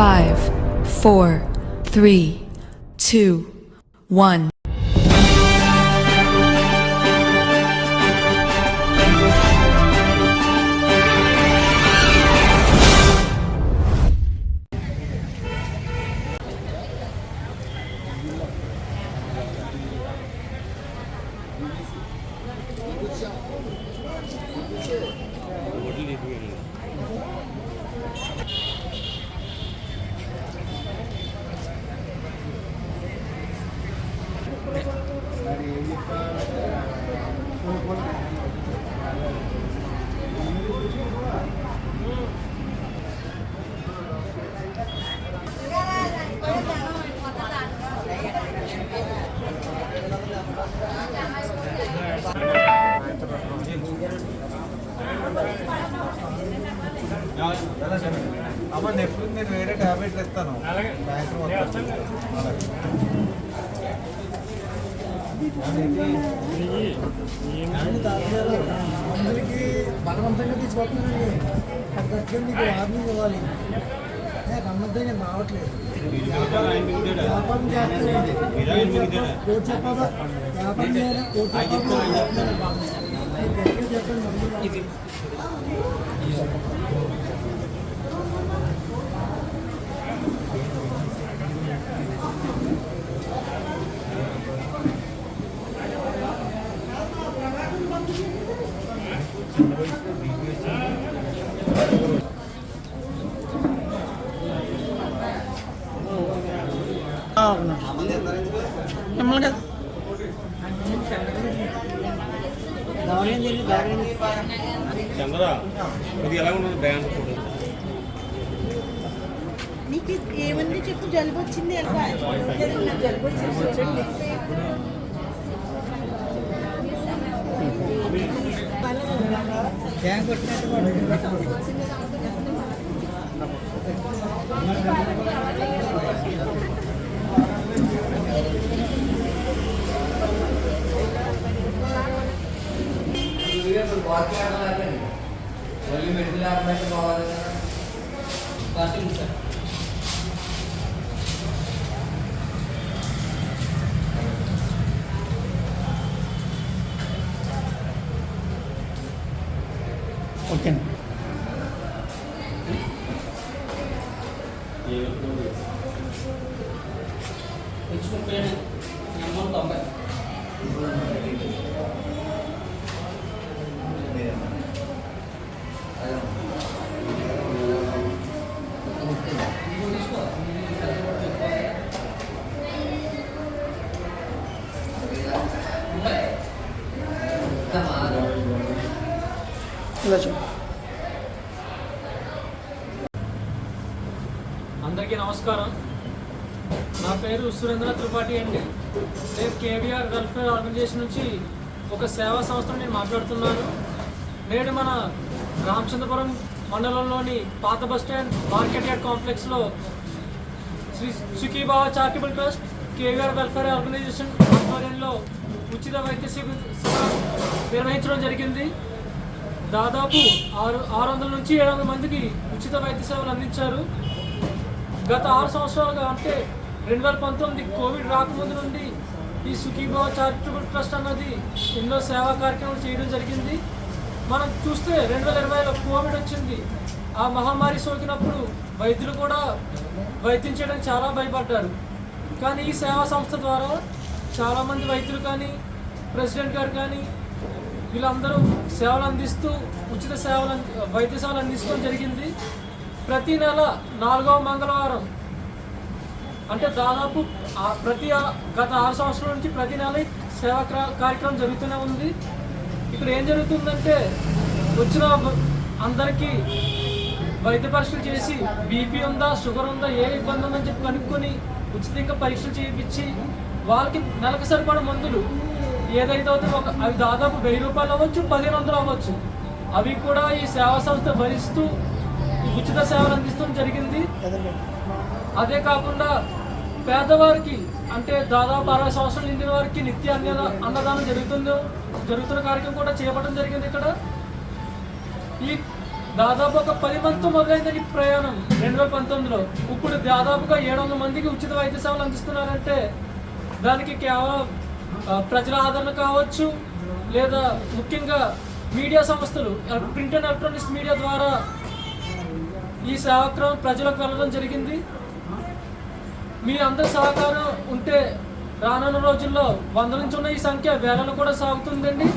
five, four, three, two, one. What do? టాబ్లెట్లు ఇస్తాను. అందరికీ బలవంతంగా తీసుకొస్తున్నానండి తగ్గట్టుగా మీకు వార్నింగ్ ఇవ్వాలి. నేను రావట్లేదు. వ్యాపారం చేస్తాను కోటి చెప్పదా వ్యాపారం చేయాలి. చెప్పాలి చెప్పండి మమ్మీ. మిమ్మల్ని కదా చంద్ర ఇది ఎలా ఉన్నది బ్యాండ్ ఫోటో నీకు ఏమంది చెప్పు జలుబు వచ్చింది ఎలా జలుబు వచ్చింది ట్యాంక్ కొట్టినట్టు వాడు. ఓకే ఇలా చూడు అందరికీ నమస్కారం. నా పేరు సురేంద్ర త్రిపాఠి అండి. నేను కేవీఆర్ వెల్ఫేర్ ఆర్గనైజేషన్ నుంచి ఒక సేవా సంస్థను నేను మాట్లాడుతున్నాను. నేడు మన రామచంద్రపురం మండలంలోని పాత బస్ స్టాండ్ మార్కెట్ యార్డ్ కాంప్లెక్స్లో Shri Sukhibhava charitable trust KVR welfare organisation ఆధ్వర్యంలో ఉచిత వైద్య శిబిరం నిర్వహించడం జరిగింది. దాదాపు ఆరు ఆరు వందల నుంచి ఏడు వందల మందికి ఉచిత వైద్య సేవలు అందించారు. గత ఆరు సంవత్సరాలుగా అంటే రెండు వేల పంతొమ్మిది కోవిడ్ రాకముందు నుండి ఈ సుఖీభావ చారిటబుల్ ట్రస్ట్ అన్నది ఎన్నో సేవా కార్యక్రమాలు చేయడం జరిగింది. మనం చూస్తే రెండు వేల ఇరవైలో కోవిడ్ వచ్చింది. ఆ మహమ్మారి సోకినప్పుడు వైద్యులు కూడా వైద్యం చేయడానికి చాలా భయపడ్డారు. కానీ ఈ సేవా సంస్థ ద్వారా చాలామంది వైద్యులు కానీ ప్రెసిడెంట్ గారు కానీ వీళ్ళందరూ సేవలు అందిస్తూ ఉచిత సేవలు వైద్య సేవలు అందించడం జరిగింది. ప్రతి నెల నాలుగవ మంగళవారం అంటే దాదాపు ప్రతి గత ఆరు సంవత్సరాల నుంచి ప్రతి నెల సేవా క్రా- కార్యక్రమం జరుగుతూనే ఉంది. ఇక్కడ ఏం జరుగుతుందంటే వచ్చిన అందరికీ వైద్య పరీక్షలు చేసి బీపీ ఉందా షుగర్ ఉందా ఏ ఇబ్బంది ఉందని చెప్పి కనుక్కొని ఉచితంగా పరీక్షలు చేయించి వాళ్ళకి నెలకు సరిపడ మందులు ఏదైతే అవుతుందో ఒక అవి దాదాపు వెయ్యి రూపాయలు అవ్వచ్చు పదిహేను వందలు అవ్వచ్చు. అవి కూడా ఈ సేవా సంస్థ భరిస్తూ ఈ ఉచిత సేవలు అందిస్తూ జరిగింది. అదే కాకుండా పేదవారికి అంటే దాదాపు అరవై సంవత్సరాలు నిండిన వారికి నిత్య అన్న అన్నదానం జరుగుతుందో జరుగుతున్న కార్యక్రమం కూడా చేపట్టడం జరిగింది ఇక్కడ. ఈ దాదాపు ఒక పది మందితో మొదలైందని ప్రయాణం రెండు వేల పంతొమ్మిదిలో. ఇప్పుడు దాదాపుగా ఏడు వందల మందికి ఉచిత వైద్య సేవలు అందిస్తున్నారంటే దానికి కేవలం ప్రజల ఆదరణ కావచ్చు లేదా ముఖ్యంగా మీడియా సంస్థలు ప్రింట్ అండ్ ఎలక్ట్రానిక్స్ మీడియా ద్వారా ఈ సేవాక్రమం ప్రజలకు వెళ్ళడం జరిగింది. మీ అందరి సహకారం ఉంటే రానున్న రోజుల్లో వంద నుంచి ఉన్న ఈ సంఖ్య వేలలో కూడా సాగుతుందండి.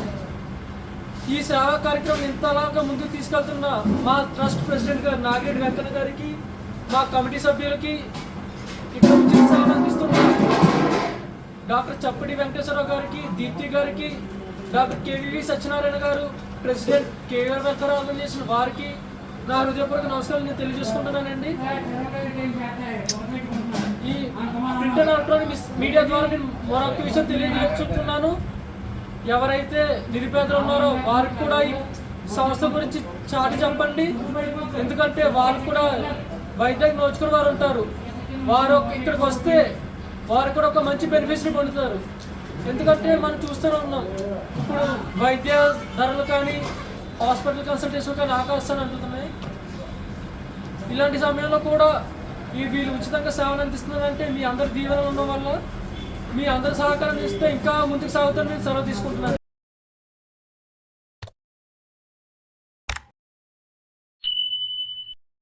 ఈ సేవా కార్యక్రమం ఇంతలాగా ముందుకు తీసుకెళ్తున్న మా ట్రస్ట్ ప్రెసిడెంట్ గారు నాగిరెడ్డి వెంకన్న గారికి మా కమిటీ సభ్యులకి ఇక్కడ ఉచిత సేవలు డాక్టర్ చప్పటి వెంకటేశ్వరరావు గారికి దీప్తి గారికి డాక్టర్ కేవీవి సత్యనారాయణ గారు ప్రెసిడెంట్ కేవీఆర్ వెల్ఫేర్ ఆర్గనైజేషన్ వారికి నా హృదయపూర్వక నమస్కారాలు నేను తెలియజేసుకుంటున్నానండి. ఈ ప్రింట్ అండ్ ఎలక్ట్రానిక్ మీడియా ద్వారా నేను మరొక విషయం తెలియజేస్తున్నాను. ఎవరైతే నిరుపేదలు ఉన్నారో వారికి కూడా ఈ సంస్థ గురించి చాటి చెప్పండి. ఎందుకంటే వాళ్ళు కూడా వైద్యం నోచుకుని వారు ఉంటారు. వారు ఇక్కడికి వస్తే వారు కూడా ఒక మంచి బెనిఫిట్స్ని పొందుతారు. ఎందుకంటే మనం చూస్తూనే ఉన్నాం. ఇప్పుడు వైద్య ధరలు కానీ హాస్పిటల్ కన్సల్టేషన్ కానీ ఆకాశాన్ని అందుతున్నాయి. ఇలాంటి సమయంలో కూడా ఈ వీళ్ళు ఉచితంగా సేవలు అందిస్తున్నారంటే మీ అందరి దీవెనలు ఉండడం వల్ల మీ అందరి సహకారం ఇస్తే ఇంకా ముందుకు సాగుతారని నేను సెలవు తీసుకుంటున్నాను.